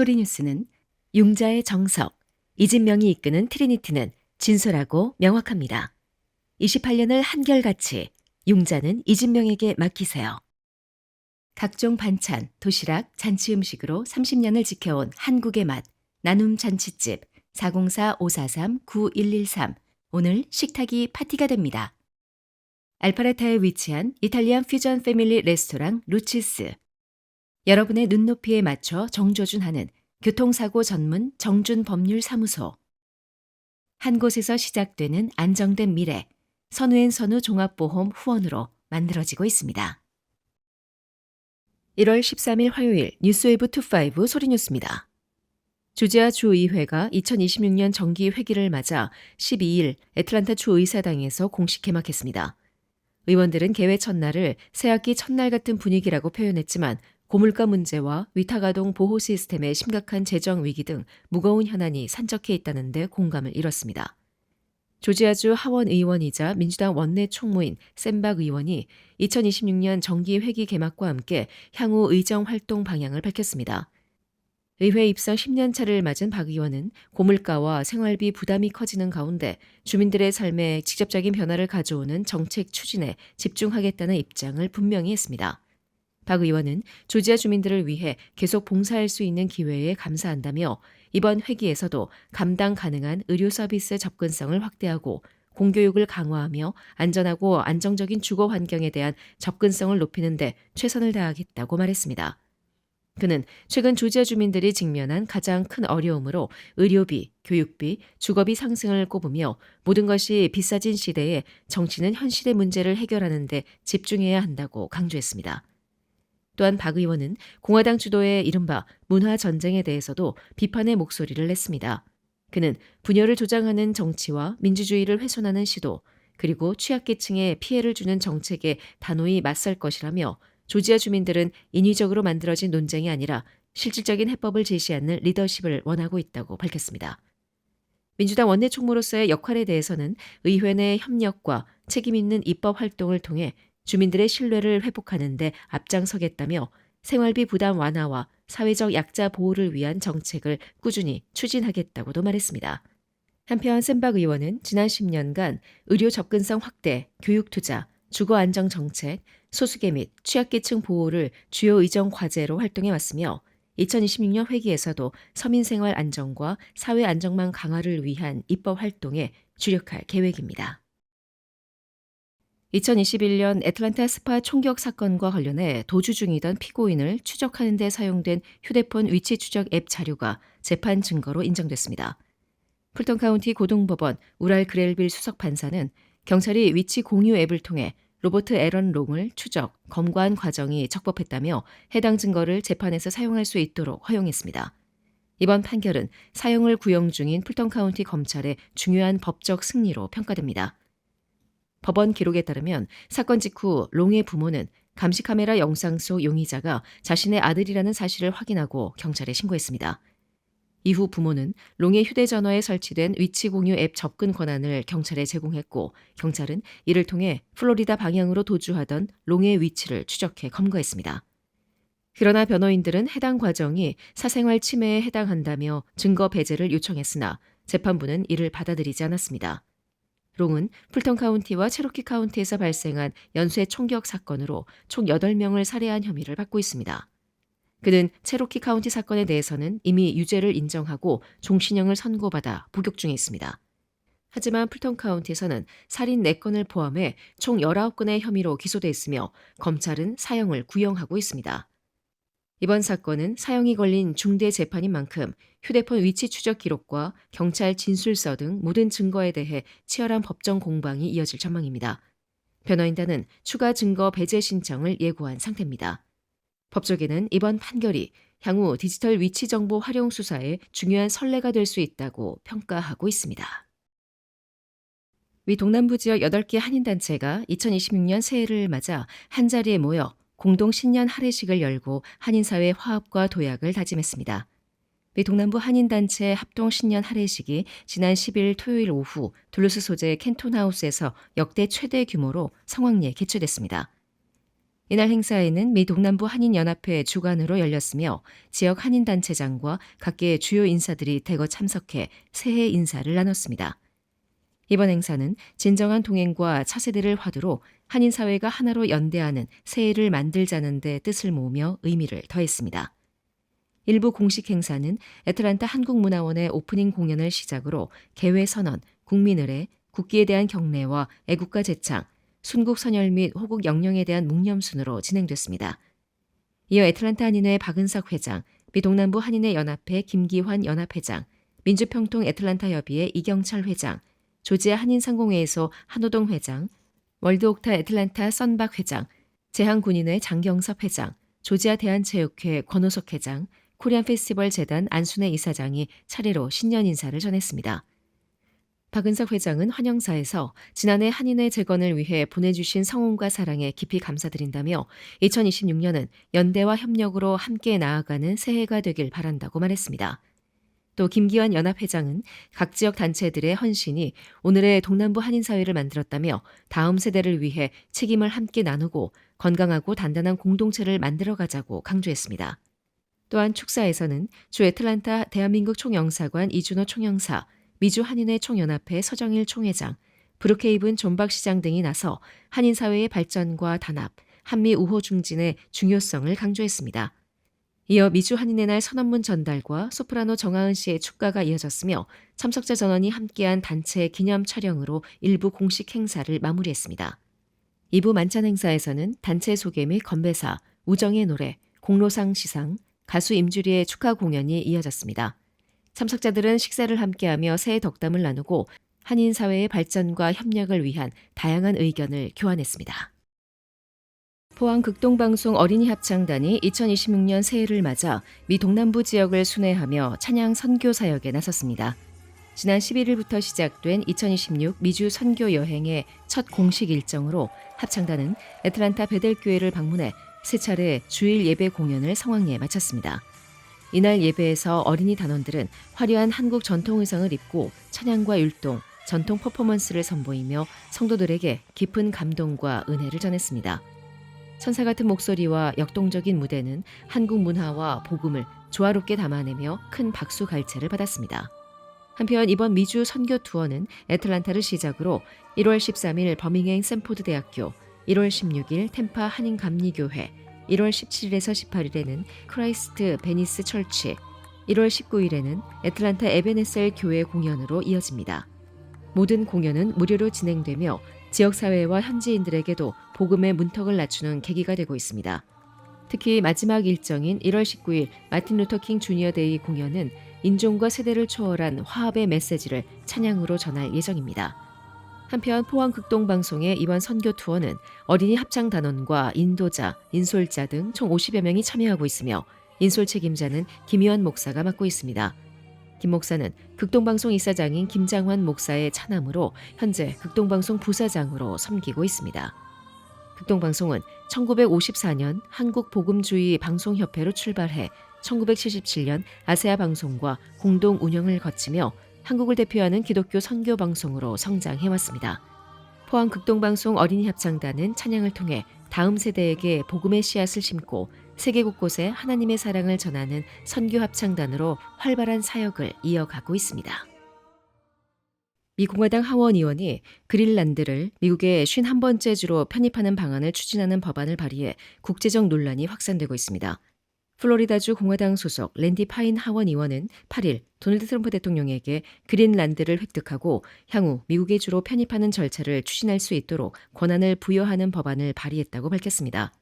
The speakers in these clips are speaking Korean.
소리뉴스는 융자의 정석, 이진명이 이끄는 트리니티는 진솔하고 명확합니다. 28년을 한결같이 융자는 이진명에게 맡기세요. 각종 반찬, 도시락, 잔치 음식으로 30년을 지켜온 한국의 맛, 나눔 잔치집 404-543-9113 오늘 식탁이 파티가 됩니다. 알파레타에 위치한 이탈리안 퓨전 패밀리 레스토랑 루치스 여러분의 눈높이에 맞춰 정조준하는 교통사고 전문 정준 법률 사무소 한 곳에서 시작되는 안정된 미래 선우앤 선우 종합보험 후원으로 만들어지고 있습니다. 1월 13일 화요일 뉴스웨이브 25 소리뉴스입니다. 조지아 주의회가 2026년 정기 회기를 맞아 12일 애틀란타 주의사당에서 공식 개막했습니다. 의원들은 개회 첫날을 새학기 첫날 같은 분위기라고 표현했지만 고물가 문제와 위탁아동 보호 시스템의 심각한 재정 위기 등 무거운 현안이 산적해 있다는데 공감을 이뤘습니다. 조지아주 하원 의원이자 민주당 원내 총무인 샘박 의원이 2026년 정기 회기 개막과 함께 향후 의정 활동 방향을 밝혔습니다. 의회 입성 10년 차를 맞은 박 의원은 고물가와 생활비 부담이 커지는 가운데 주민들의 삶에 직접적인 변화를 가져오는 정책 추진에 집중하겠다는 입장을 분명히 했습니다. 박 의원은 조지아 주민들을 위해 계속 봉사할 수 있는 기회에 감사한다며 이번 회기에서도 감당 가능한 의료 서비스 접근성을 확대하고 공교육을 강화하며 안전하고 안정적인 주거 환경에 대한 접근성을 높이는 데 최선을 다하겠다고 말했습니다. 그는 최근 조지아 주민들이 직면한 가장 큰 어려움으로 의료비, 교육비, 주거비 상승을 꼽으며 모든 것이 비싸진 시대에 정치는 현실의 문제를 해결하는 데 집중해야 한다고 강조했습니다. 또한 박 의원은 공화당 주도의 이른바 문화 전쟁에 대해서도 비판의 목소리를 냈습니다. 그는 분열을 조장하는 정치와 민주주의를 훼손하는 시도, 그리고 취약계층에 피해를 주는 정책에 단호히 맞설 것이라며 조지아 주민들은 인위적으로 만들어진 논쟁이 아니라 실질적인 해법을 제시하는 리더십을 원하고 있다고 밝혔습니다. 민주당 원내 총무로서의 역할에 대해서는 의회 내 협력과 책임 있는 입법 활동을 통해 주민들의 신뢰를 회복하는 데 앞장서겠다며 생활비 부담 완화와 사회적 약자 보호를 위한 정책을 꾸준히 추진하겠다고도 말했습니다. 한편 샘박 의원은 지난 10년간 의료 접근성 확대, 교육 투자, 주거 안정 정책, 소수계 및 취약계층 보호를 주요 의정 과제로 활동해 왔으며 2026년 회기에서도 서민 생활 안정과 사회 안정망 강화를 위한 입법 활동에 주력할 계획입니다. 2021년 애틀란타 스파 총격 사건과 관련해 도주 중이던 피고인을 추적하는 데 사용된 휴대폰 위치 추적 앱 자료가 재판 증거로 인정됐습니다. 풀턴 카운티 고등법원 우랄 그렐빌 수석 판사는 경찰이 위치 공유 앱을 통해 로버트 에런 롱을 추적, 검거한 과정이 적법했다며 해당 증거를 재판에서 사용할 수 있도록 허용했습니다. 이번 판결은 사용을 구형 중인 풀턴 카운티 검찰의 중요한 법적 승리로 평가됩니다. 법원 기록에 따르면 사건 직후 롱의 부모는 감시 카메라 영상 속 용의자가 자신의 아들이라는 사실을 확인하고 경찰에 신고했습니다. 이후 부모는 롱의 휴대전화에 설치된 위치 공유 앱 접근 권한을 경찰에 제공했고 경찰은 이를 통해 플로리다 방향으로 도주하던 롱의 위치를 추적해 검거했습니다. 그러나 변호인들은 해당 과정이 사생활 침해에 해당한다며 증거 배제를 요청했으나 재판부는 이를 받아들이지 않았습니다. 롱은 풀턴 카운티와 체로키 카운티에서 발생한 연쇄 총격 사건으로 총 8명을 살해한 혐의를 받고 있습니다. 그는 체로키 카운티 사건에 대해서는 이미 유죄를 인정하고 종신형을 선고받아 복역 중에 있습니다. 하지만 풀턴 카운티에서는 살인 4건을 포함해 총 19건의 혐의로 기소돼 있으며 검찰은 사형을 구형하고 있습니다. 이번 사건은 사형이 걸린 중대 재판인 만큼 휴대폰 위치 추적 기록과 경찰 진술서 등 모든 증거에 대해 치열한 법정 공방이 이어질 전망입니다. 변호인단은 추가 증거 배제 신청을 예고한 상태입니다. 법조계는 이번 판결이 향후 디지털 위치 정보 활용 수사에 중요한 선례가 될 수 있다고 평가하고 있습니다. 미 동남부 지역 8개 한인단체가 2026년 새해를 맞아 한자리에 모여 공동 신년 할애식을 열고 한인사회 화합과 도약을 다짐했습니다. 미 동남부 한인단체 합동 신년 할애식이 지난 10일 토요일 오후 둘루스 소재 캔톤하우스에서 역대 최대 규모로 성황리에 개최됐습니다. 이날 행사에는 미 동남부 한인연합회 주관으로 열렸으며 지역 한인단체장과 각계 주요 인사들이 대거 참석해 새해 인사를 나눴습니다. 이번 행사는 진정한 동행과 차세대를 화두로 한인 사회가 하나로 연대하는 새해를 만들자는 데 뜻을 모으며 의미를 더했습니다. 일부 공식 행사는 애틀란타 한국문화원의 오프닝 공연을 시작으로 개회 선언, 국민의례, 국기에 대한 경례와 애국가 제창, 순국 선열 및 호국 영령에 대한 묵념 순으로 진행됐습니다. 이어 애틀란타 한인회 박은석 회장, 미 동남부 한인회 연합회 김기환 연합회장, 민주평통 애틀란타 협의회 이경철 회장, 조지아 한인상공회에서 한호동 회장, 월드옥타 애틀란타 썬박 회장, 재향군인회 장경섭 회장, 조지아 대한체육회 권호석 회장, 코리안 페스티벌 재단 안순애 이사장이 차례로 신년 인사를 전했습니다. 박은석 회장은 환영사에서 지난해 한인회 재건을 위해 보내주신 성원과 사랑에 깊이 감사드린다며 2026년은 연대와 협력으로 함께 나아가는 새해가 되길 바란다고 말했습니다. 또 김기환 연합회장은 각 지역 단체들의 헌신이 오늘의 동남부 한인사회를 만들었다며 다음 세대를 위해 책임을 함께 나누고 건강하고 단단한 공동체를 만들어가자고 강조했습니다. 또한 축사에서는 주 애틀란타 대한민국 총영사관 이준호 총영사, 미주 한인회 총연합회 서정일 총회장, 브루케이븐 존박 시장 등이 나서 한인 사회의 발전과 단합, 한미 우호 중진의 중요성을 강조했습니다. 이어 미주 한인의 날 선언문 전달과 소프라노 정하은 씨의 축가가 이어졌으며 참석자 전원이 함께한 단체 기념 촬영으로 일부 공식 행사를 마무리했습니다. 2부 만찬 행사에서는 단체 소개 및 건배사, 우정의 노래, 공로상 시상, 가수 임주리의 축하 공연이 이어졌습니다. 참석자들은 식사를 함께하며 새해 덕담을 나누고 한인 사회의 발전과 협력을 위한 다양한 의견을 교환했습니다. 포항 극동방송 어린이 합창단이 2026년 새해를 맞아 미 동남부 지역을 순회하며 찬양 선교 사역에 나섰습니다. 지난 11일부터 시작된 2026 미주 선교 여행의 첫 공식 일정으로 합창단은 애틀란타 베델교회를 방문해 세 차례 주일 예배 공연을 성황리에 마쳤습니다. 이날 예배에서 어린이 단원들은 화려한 한국 전통 의상을 입고 찬양과 율동, 전통 퍼포먼스를 선보이며 성도들에게 깊은 감동과 은혜를 전했습니다. 천사 같은 목소리와 역동적인 무대는 한국 문화와 복음을 조화롭게 담아내며 큰 박수 갈채를 받았습니다. 한편 이번 미주 선교 투어는 애틀란타를 시작으로 1월 13일 버밍행 샘포드 대학교, 1월 16일 템파 한인 감리교회, 1월 17일에서 18일에는 크라이스트 베니스 철치, 1월 19일에는 애틀란타 에베네셀 교회 공연으로 이어집니다. 모든 공연은 무료로 진행되며 지역사회와 현지인들에게도 복음의 문턱을 낮추는 계기가 되고 있습니다. 특히 마지막 일정인 1월 19일 마틴 루터 킹 주니어 데이 공연은 인종과 세대를 초월한 화합의 메시지를 찬양으로 전할 예정입니다. 한편 포항 극동 방송의 이번 선교 투어는 어린이 합창 단원과 인도자, 인솔자 등 총 50여 명이 참여하고 있으며 인솔 책임자는 김희원 목사가 맡고 있습니다. 김 목사는 극동방송 이사장인 김장환 목사의 차남으로 현재 극동방송 부사장으로 섬기고 있습니다. 극동방송은 1954년 한국복음주의 방송협회로 출발해 1977년 아세아 방송과 공동 운영을 거치며 한국을 대표하는 기독교 선교 방송으로 성장해 왔습니다. 포항 극동방송 어린이 합창단은 찬양을 통해 다음 세대에게 복음의 씨앗을 심고 세계 곳곳에 하나님의 사랑을 전하는 선교 합창단으로 활발한 사역을 이어가고 있습니다. 미 공화당 하원 의원이 그린란드를 미국의 51번째 주로 편입하는 방안을 추진하는 법안을 발의해 국제적 논란이 확산되고 있습니다. 플로리다주 공화당 소속 랜디 파인 하원 의원은 8일 도널드 트럼프 대통령에게 그린란드를 획득하고 향후 미국의 주로 편입하는 절차를 추진할 수 있도록 권한을 부여하는 법안을 발의했다고 밝혔습니다.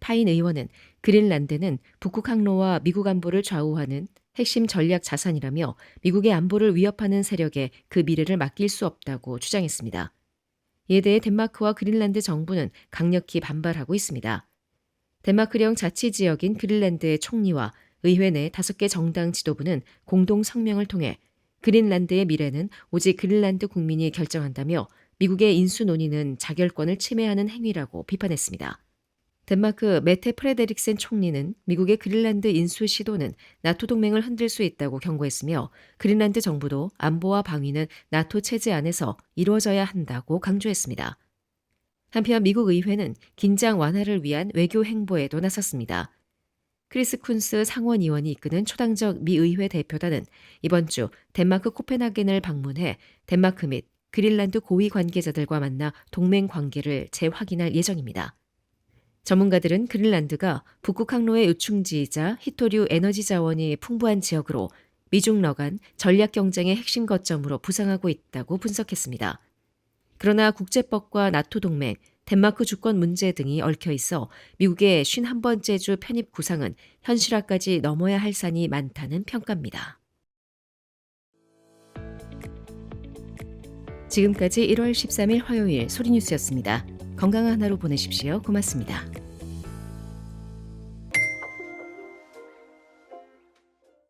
파인 의원은 그린란드는 북극 항로와 미국 안보를 좌우하는 핵심 전략 자산이라며 미국의 안보를 위협하는 세력에 그 미래를 맡길 수 없다고 주장했습니다. 이에 대해 덴마크와 그린란드 정부는 강력히 반발하고 있습니다. 덴마크령 자치 지역인 그린란드의 총리와 의회 내 다섯 개 정당 지도부는 공동 성명을 통해 그린란드의 미래는 오직 그린란드 국민이 결정한다며 미국의 인수 논의는 자결권을 침해하는 행위라고 비판했습니다. 덴마크 메테 프레데릭센 총리는 미국의 그린란드 인수 시도는 나토 동맹을 흔들 수 있다고 경고했으며 그린란드 정부도 안보와 방위는 나토 체제 안에서 이루어져야 한다고 강조했습니다. 한편 미국 의회는 긴장 완화를 위한 외교 행보에도 나섰습니다. 크리스 쿤스 상원 의원이 이끄는 초당적 미 의회 대표단은 이번 주 덴마크 코펜하겐을 방문해 덴마크 및 그린란드 고위 관계자들과 만나 동맹 관계를 재확인할 예정입니다. 전문가들은 그린란드가 북극 항로의 요충지이자 히토류 에너지 자원이 풍부한 지역으로 미중 러간 전략 경쟁의 핵심 거점으로 부상하고 있다고 분석했습니다. 그러나 국제법과 나토 동맹, 덴마크 주권 문제 등이 얽혀 있어 미국의 51번째 주 편입 구상은 현실화까지 넘어야 할 산이 많다는 평가입니다. 지금까지 1월 13일 화요일 소리뉴스였습니다. 건강한 하루 보내십시오. 고맙습니다.